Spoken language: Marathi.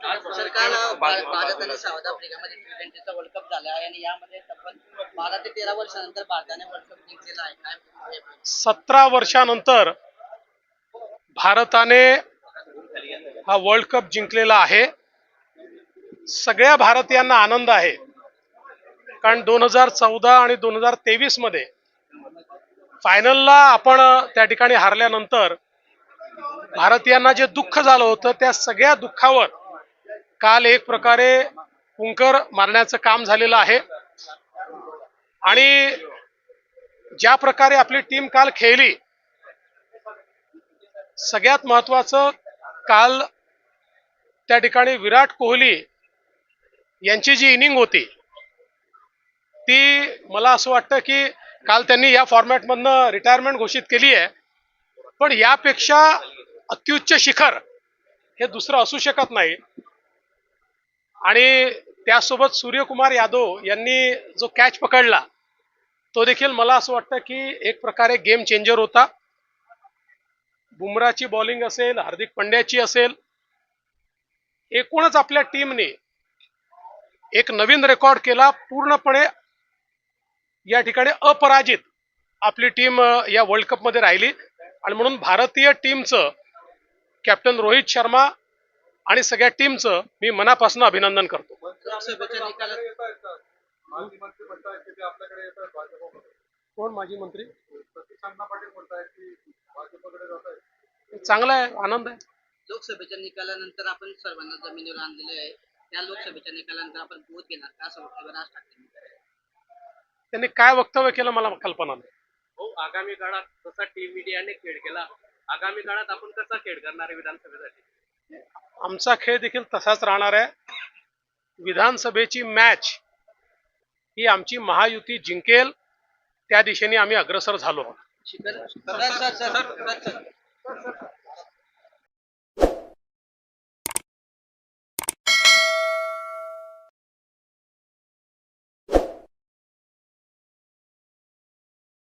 भा- भारत आणि साऊथ आफ्रिकामध्ये टी ट्वेंटीचा वर्ल्ड कप झाला आहे आणि यामध्ये तब्बल बारा ते तेरा वर्षानंतर भारताने वर्ल्ड कप जिंकलेला आहे. काय? सतरा वर्षानंतर भारताने हा वर्ल्ड कप जिंकलेला आहे. सगळ्या भारतीयांना आनंद आहे. कारण दोन हजार चौदा आणि दोन हजार तेवीसमध्ये फायनलला आपण त्या ठिकाणी हारल्यानंतर भारतीयांना जे दुःख झालं होतं त्या सगळ्या दुःखावर काल एक प्रकारे कुंकर मारण्याचं काम झालेलं आहे. आणि ज्या प्रकारे आपली टीम काल खेळली सगळ्यात महत्वाचं काल त्या ठिकाणी विराट कोहली यांची जी इनिंग होती ती मला असं वाटतं की काल त्यांनी या फॉर्मॅटमधनं रिटायरमेंट घोषित केली आहे. पण यापेक्षा अत्युच्च शिखर हे दुसरं असू शकत नाही. आणि त्यासोबत सूर्यकुमार यादव यांनी जो कॅच पकडला तो देखील मला असं वाटतं की एक प्रकारे गेम चेंजर होता. बुमराची बॉलिंग असेल हार्दिक पंड्याची असेल एकूणच आपल्या टीमने एक नवीन रेकॉर्ड केला पूर्णपणे या ठिकाणी अपराजित आपली टीम या वर्ल्ड कपमध्ये राहिली. आणि म्हणून भारतीय टीमचं कॅप्टन रोहित शर्मा आणि सगळ्या टीमचं मी मनापासून अभिनंदन करतो. कोण माजी मंत्री? चांगला आहे आनंद आहे. लोकसभेच्या निकालानंतर आपण सर्वांना जमिनीवर आणलेले आहे. त्या लोकसभेच्या निकालानंतर आपण बोध घेणार का? असं वक्तव्य राज ठाकरे त्यांनी काय वक्तव्य केलं मला कल्पना नाही. हो आगामी काळात जसा टीम मीडियाने खेळ केला. आगामी काळात आपण कसा खेळ करणार आहे विधानसभेसाठी? आमचा खेळ देखील तसाच राहणार आहे. विधानसभेची मॅच ही आमची महायुती जिंकेल त्या दिशेने आम्ही अग्रसर झालो.